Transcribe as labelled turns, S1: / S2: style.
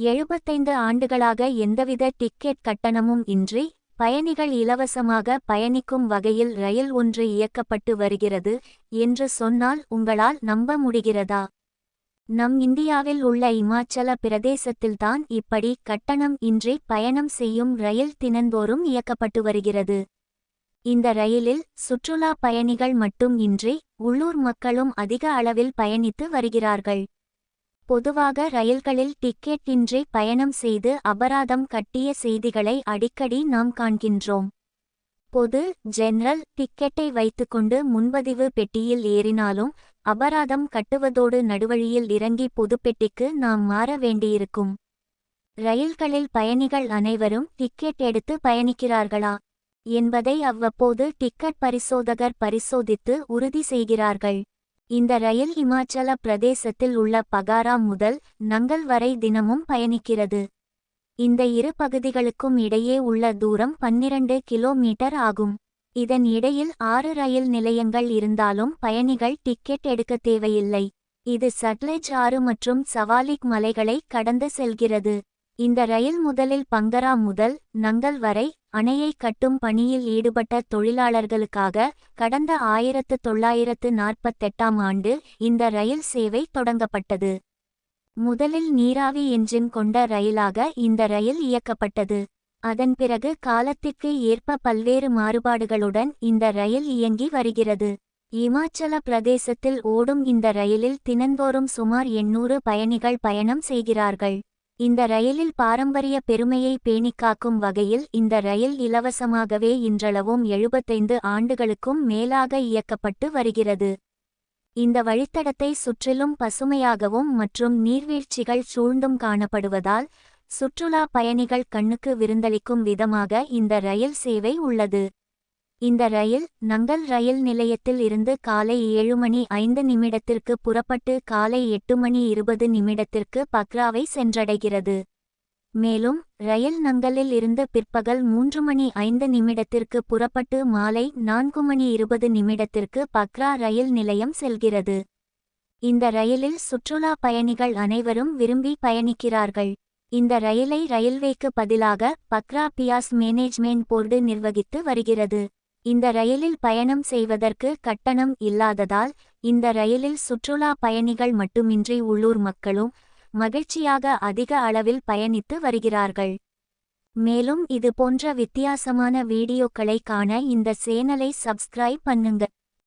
S1: எழுபத்தைந்து ஆண்டுகளாக எந்தவித டிக்கெட் கட்டணமும் இன்றி பயணிகள் இலவசமாக பயணிக்கும் வகையில் ரயில் ஒன்று இயக்கப்பட்டு வருகிறது என்று சொன்னால் உங்களால் நம்ப முடிகிறதா? நம் இந்தியாவில் உள்ள இமாச்சல பிரதேசத்தில்தான் இப்படி கட்டணம் இன்றி பயணம் செய்யும் ரயில் தினந்தோறும் இயக்கப்பட்டு வருகிறது. இந்த ரயிலில் சுற்றுலா பயணிகள் மட்டும் இன்றி உள்ளூர் மக்களும் அதிக அளவில் பயணித்து வருகிறார்கள். பொதுவாக ரயில்களில் டிக்கெட் இன்றி பயணம் செய்து அபராதம் கட்டிய செய்திகளை அடிக்கடி நாம் காண்கின்றோம். பொது ஜெனரல் டிக்கெட்டை வைத்துக்கொண்டு முன்பதிவு பெட்டியில் ஏறினாலும் அபராதம் கட்டுவதோடு நடுவழியில் இறங்கி பொதுப்பெட்டிக்கு நாம் மாற வேண்டியிருக்கும். ரயில்களில் பயணிகள் அனைவரும் டிக்கெட் எடுத்து பயணிக்கிறார்களா? என்பதை அவ்வப்போது டிக்கெட் பரிசோதகர் பரிசோதித்து உறுதி செய்கிறார்கள். இந்த ரயில் இமாச்சல பிரதேசத்தில் உள்ள பகாரா முதல் நங்கல் வரை தினமும் பயணிக்கிறது. இந்த இரு பகுதிகளுக்கும் இடையே உள்ள தூரம் பன்னிரண்டு கிலோமீட்டர் ஆகும். இதன் இடையில் ஆறு ரயில் நிலையங்கள் இருந்தாலும் பயணிகள் டிக்கெட் எடுக்க தேவையில்லை. இது சட்லெஜ் ஆறு மற்றும் சவாலிக் மலைகளை கடந்து செல்கிறது. இந்த ரயில் முதலில் பங்கரா முதல் நங்கல் வரை அணையை கட்டும் பணியில் ஈடுபட்ட தொழிலாளர்களுக்காக கடந்த ஆயிரத்து தொள்ளாயிரத்து நாற்பத்தெட்டாம் ஆண்டு இந்த ரயில் சேவை தொடங்கப்பட்டது. முதலில் நீராவி என்ஜின் கொண்ட ரயிலாக இந்த ரயில் இயக்கப்பட்டது. அதன் பிறகு காலத்திற்கு ஏற்ப பல்வேறு மாறுபாடுகளுடன் இந்த ரயில் இயங்கி வருகிறது. இமாச்சல பிரதேசத்தில் ஓடும் இந்த ரயிலில் தினந்தோறும் சுமார் எண்ணூறு பயணிகள் பயணம் செய்கிறார்கள். இந்த ரயிலில் பாரம்பரிய பெருமையை பேணிக்காக்கும் வகையில் இந்த ரயில் இலவசமாகவே இன்றளவும் எழுபத்தைந்து ஆண்டுகளுக்கும் மேலாக இயக்கப்பட்டு வருகிறது. இந்த வழித்தடத்தை சுற்றிலும் பசுமையாகவும் மற்றும் நீர்வீழ்ச்சிகள் சூழ்ந்தும் காணப்படுவதால் சுற்றுலா பயணிகள் கண்ணுக்கு விருந்தளிக்கும் விதமாக இந்த ரயில் சேவை உள்ளது. இந்த ரயில் நங்கல் ரயில் நிலையத்தில் இருந்து காலை ஏழு மணி ஐந்து நிமிடத்திற்கு புறப்பட்டு காலை எட்டு மணி இருபது நிமிடத்திற்கு பக்ராவை சென்றடைகிறது. மேலும் ரயில் நங்கலில் இருந்து பிற்பகல் மூன்று மணி ஐந்து நிமிடத்திற்கு புறப்பட்டு மாலை நான்கு மணி இருபது நிமிடத்திற்கு பக்ரா ரயில் நிலையம் செல்கிறது. இந்த ரயிலில் சுற்றுலா பயணிகள் அனைவரும் விரும்பி பயணிக்கிறார்கள். இந்த ரயிலை ரயில்வேக்கு பதிலாக பக்ரா பியாஸ் மேனேஜ்மெண்ட் போர்டு நிர்வகித்து வருகிறது. இந்த ரயிலில் பயணம் செய்வதற்கு கட்டணம் இல்லாததால் இந்த ரயிலில் சுற்றுலா பயணிகள் மட்டுமின்றி உள்ளூர் மக்களும் மகிழ்ச்சியாக அதிக அளவில் பயணித்து வருகிறார்கள். மேலும் இது போன்ற வித்தியாசமான வீடியோக்களை காண இந்த சேனலை சப்ஸ்கிரைப் பண்ணுங்க.